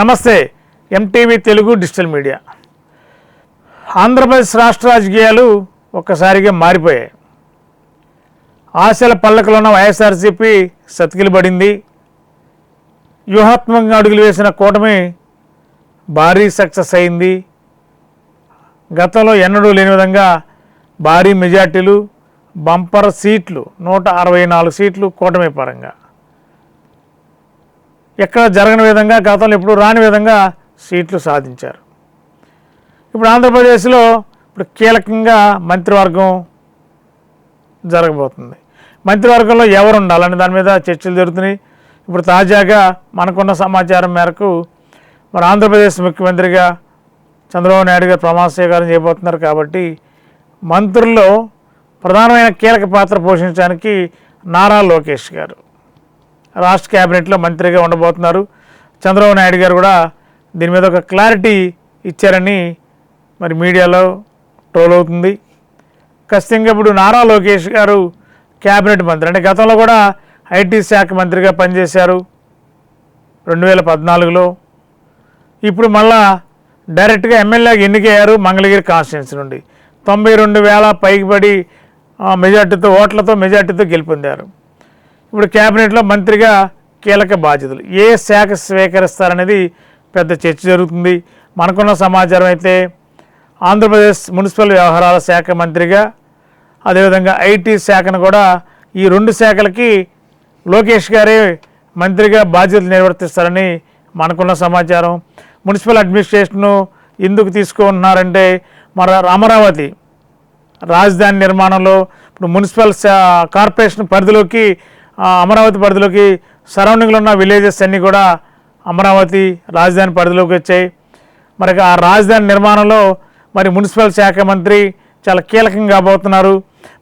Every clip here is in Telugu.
నమస్తే MTV Telugu digital media. Andhra Pradesh రాష్ట్ర రాజకీయాలు ఒక్కసారిగా మారిపోయాయి. ఆశల పల్లకలో ఉన్న వైఎస్ఆర్సీపీ సతికిలబడింది. వ్యూహాత్మకంగా అడుగులు వేసిన కూటమి భారీ సక్సెస్ అయింది. గతంలో ఎన్నడూ లేని విధంగా భారీ మెజార్టీలు బంపర్ సీట్లు నూట అరవై నాలుగు సీట్లు కూటమి పరంగా. ఎక్కడ జరగని విధంగా గతంలో ఎప్పుడు రాని విధంగా సీట్లు సాధించారు. ఇప్పుడు ఆంధ్రప్రదేశ్లో ఇప్పుడు కీలకంగా మంత్రివర్గం జరగబోతుంది. మంత్రివర్గంలో ఎవరు ఉండాలని దాని మీద చర్చలు జరుగుతున్నాయి. ఇప్పుడు తాజాగా మనకున్న సమాచారం మేరకు మరి ఆంధ్రప్రదేశ్ ముఖ్యమంత్రిగా చంద్రబాబు నాయుడు గారు ప్రమాణ స్వీకారం చేయబోతున్నారు కాబట్టి మంత్రుల్లో ప్రధానమైన కీలక పాత్ర పోషించడానికి నారా లోకేష్ గారు. రాష్ట్ర క్యాబినెట్లో మంత్రిగా ఉండబోతున్నారు. చంద్రబాబు నాయుడు గారు కూడా దీని మీద ఒక క్లారిటీ ఇచ్చారని మరి మీడియాలో ట్రోల్ అవుతుంది. ఖచ్చితంగా ఇప్పుడు నారా లోకేష్ గారు క్యాబినెట్ మంత్రి. అంటే గతంలో కూడా ఐటీ శాఖ మంత్రిగా పనిచేశారు రెండు వేల పద్నాలుగులో. ఇప్పుడు మళ్ళా డైరెక్ట్గా ఎమ్మెల్యేగా ఎన్నికయ్యారు మంగళగిరి కాన్స్టిట్యున్సీ నుండి. తొంభై రెండు వేల పైకి పడి మెజార్టీతో ఓట్లతో మెజార్టీతో గెలుపొందారు. ఇప్పుడు క్యాబినెట్లో మంత్రిగా కీలక బాధ్యతలు. ఏ శాఖ స్వీకరిస్తారనేది పెద్ద చర్చ జరుగుతుంది. మనకున్న సమాచారం అయితే ఆంధ్రప్రదేశ్ మున్సిపల్ వ్యవహారాల శాఖ మంత్రిగా అదేవిధంగా ఐటీ శాఖను కూడా ఈ రెండు శాఖలకి లోకేష్ గారే మంత్రిగా బాధ్యతలు నిర్వర్తిస్తారని మనకున్న సమాచారం. మున్సిపల్ అడ్మినిస్ట్రేషను ఎందుకు తీసుకుంటున్నారంటే మన అమరావతి రాజధాని నిర్మాణంలో ఇప్పుడు మున్సిపల్ శా- కార్పొరేషన్ పరిధిలోకి అమరావతి పరిధిలోకి సరౌండింగ్లో ఉన్న విలేజెస్ అన్నీ కూడా అమరావతి రాజధాని పరిధిలోకి వచ్చాయి. మరి ఆ రాజధాని నిర్మాణంలో మరి మున్సిపల్ శాఖ మంత్రి చాలా కీలకంగా కాబోతున్నారు.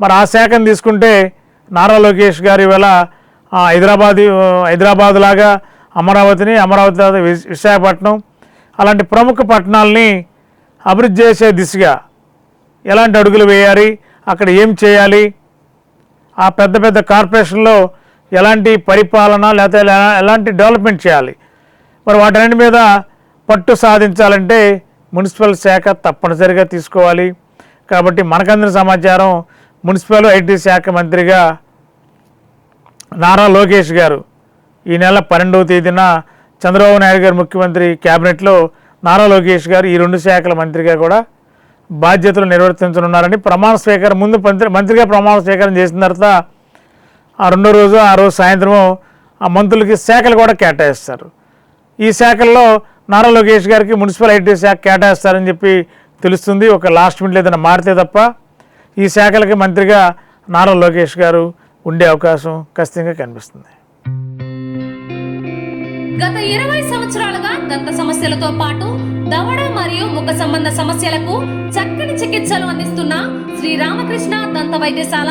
మరి ఆ శాఖను తీసుకుంటే నారా లోకేష్ గారు ఇవాళ హైదరాబాద్ హైదరాబాద్ లాగా అమరావతిని అమరావతి తర్వాత విశాఖపట్నం అలాంటి ప్రముఖ పట్టణాలని అభివృద్ధి చేసే దిశగా ఎలాంటి అడుగులు వేయాలి అక్కడ ఏం చేయాలి ఆ పెద్ద పెద్ద కార్పొరేషన్లో ఎలాంటి పరిపాలన లేకపోతే ఎలాంటి డెవలప్మెంట్ చేయాలి? మరి వాటన్నిటి మీద పట్టు సాధించాలంటే మున్సిపల్ శాఖ తప్పనిసరిగా తీసుకోవాలి. కాబట్టి మనకందిన సమాచారం మున్సిపల్ ఐటీ శాఖ మంత్రిగా నారా లోకేష్ గారు ఈ నెల పన్నెండవ తేదీన చంద్రబాబు నాయుడు గారు ముఖ్యమంత్రి క్యాబినెట్లో నారా లోకేష్ గారు ఈ రెండు శాఖల మంత్రిగా కూడా బాధ్యతలు నిర్వర్తించనున్నారని ప్రమాణ స్వీకారం ముందు మంత్రి మంత్రిగా ప్రమాణ స్వీకారం చేసిన తర్వాత ఆ రెండో రోజు ఆ రోజు సాయంత్రం ఆ మంత్రులకి శాఖలు కూడా కేటాయిస్తారు. ఈ శాఖల్లో నారా లోకేష్ గారికి మున్సిపల్ ఐటీ శాఖ కేటాయిస్తారని చెప్పి తెలుస్తుంది. ఒక లాస్ట్ మినిట్ ఏదైనా మారితే తప్ప ఈ శాఖలకి మంత్రిగా నారా లోకేష్ గారు ఉండే అవకాశం ఖచ్చితంగా కనిపిస్తుంది. గత ఇరవై సంవత్సరాలుగా దంత సమస్యలతో పాటు దవడ మరియు ముఖ సంబంధ సమస్యలకు చక్కని చికిత్సలు అందిస్తున్న శ్రీ రామకృష్ణ దంత వైద్యశాల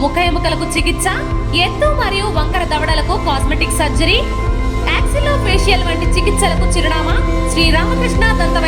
ముఖ ఎముకలకు చికిత్స ఎత్తు మరియు వంకర దవడలకు కాస్మెటిక్ సర్జరీ యాక్సిలో ఫేషియల్ వంటి చికిత్సలకు చిరునామా శ్రీ రామకృష్ణ దంత